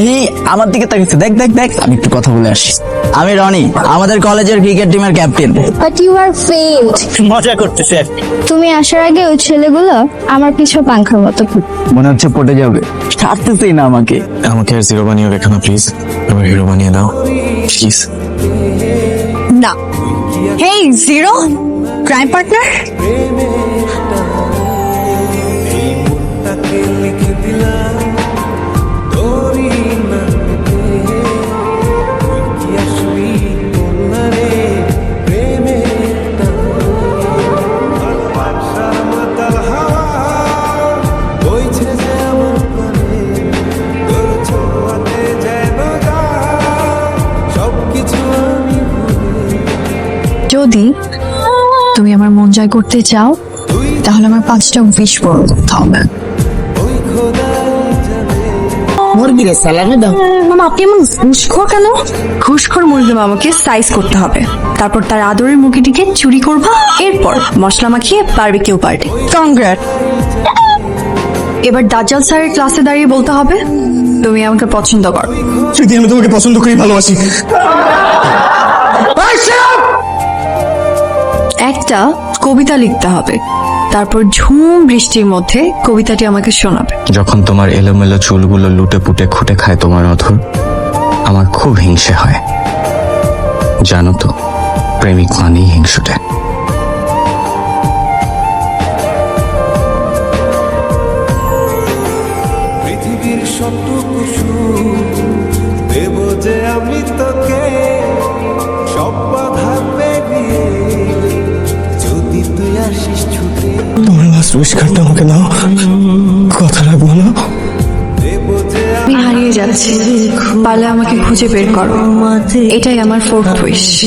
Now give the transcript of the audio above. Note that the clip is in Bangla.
এই আমার দিকে তাকিয়েছে। দেখ দেখ দেখ। আমি একটু কথা বলে আসি। আমি রনি আমাদের কলেজের ক্রিকেট টিমের captain. But you are failed মজা করতেছে তুমি আসার আগে ওই ছেলেগুলো আমার পিছু পাংখার মতো মনে হচ্ছে পটে যাবে। ছাড়তেছেই না আমাকে। আমাকে আর জিরো বানিয়ে রেখো না প্লিজ এবার হিরো বানিয়ে দাও প্লিজ না। Hey zero? Crime partner? যদি তুমি আমার মন জয় করতে চাও তাহলে আমার পাঁচটা উইশ পূরণ করতে হবে। মুরগিরে স্যালারি দাও। মামা আপনি এমন ঘুষখোর কেন? ঘুষখোর মুরগি মামাকে সাইজ করতে হবে। তারপর তার আদরের মুরগিটিকে চুরি করবা। এরপর মশলা মাখিয়ে বারবিকিউ পার্টি কংগ্রেট এবার দাজ্জাল স্যারের ক্লাসে দাঁড়িয়ে বলতে হবে তুমি আমাকে পছন্দ করো। যদি আমি তোমাকে পছন্দ করি ভালোবাসি। একটা কবিতা লিখতে হবে। তারপর ঝুম বৃষ্টির মধ্যে কবিতাটি আমাকে শোনাবে। যখন তোমার এলোমেলো চুলগুলো লুটে পুটে খুঁটে খায় তোমার অধর আমার খুব হিংসে হয়। জানো তো প্রেমিক মানেই হিংসুটে। পৃথিবীর সবটুকু সুখ দেব যে আমি তোকে। কার্ডটা আমাকে নাও কথা রাখব না। আমি হারিয়ে যাচ্ছি। পালে আমাকে খুঁজে বের করো। এটাই আমার ফোর্থ উইশ